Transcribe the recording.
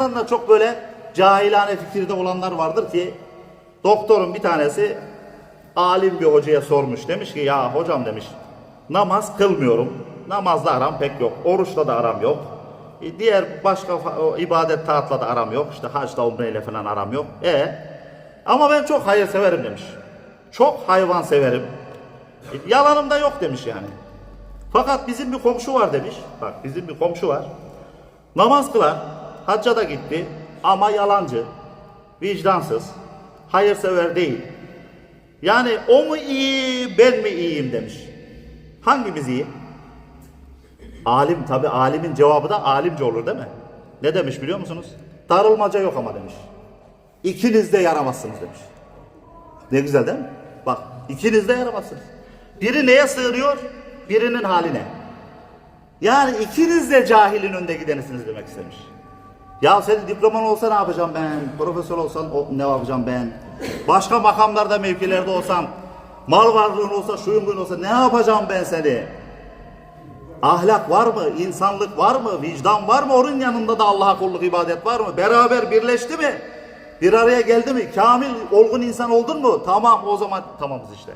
onlardan da çok böyle cahilane fikirde olanlar vardır ki doktorun bir tanesi alim bir hocaya sormuş. Demiş ki ya hocam demiş namaz kılmıyorum. Namazla aram pek yok. Oruçla da aram yok. E, Diğer başka ibadet taatla da aram yok. İşte haçla umreyle falan aram yok. E ama ben çok hayır severim demiş. Çok hayvan severim. E, Yalanım da yok demiş yani. Fakat bizim bir komşu var demiş. Bak bizim bir komşu var. Namaz kılar, hacca da gitti ama yalancı, vicdansız, hayırsever değil. Yani o mu iyi, ben mi iyiyim demiş. Hangimiz iyi? Alim tabi alimin cevabı da alimce olur değil mi? Ne demiş biliyor musunuz? Darılmaca yok ama demiş. İkiniz de yaramazsınız demiş. Ne güzel değil mi? Bak ikiniz de yaramazsınız. Biri neye sığınıyor? Birinin haline. Yani ikiniz de cahilin önde gidenisiniz demek istemiş. Ya senin diploman olsa ne yapacağım ben? Profesör olsan o- ne yapacağım ben? Başka makamlarda, mevkilerde olsam, mal varlığın olsa, şuyun buyun olsa ne yapacağım ben seni? Ahlak var mı? İnsanlık var mı? Vicdan var mı? Onun yanında da Allah'a kulluk ibadet var mı? Beraber birleşti mi? Bir araya geldi mi? Kamil, olgun insan oldun mu? Tamam o zaman tamamız işte.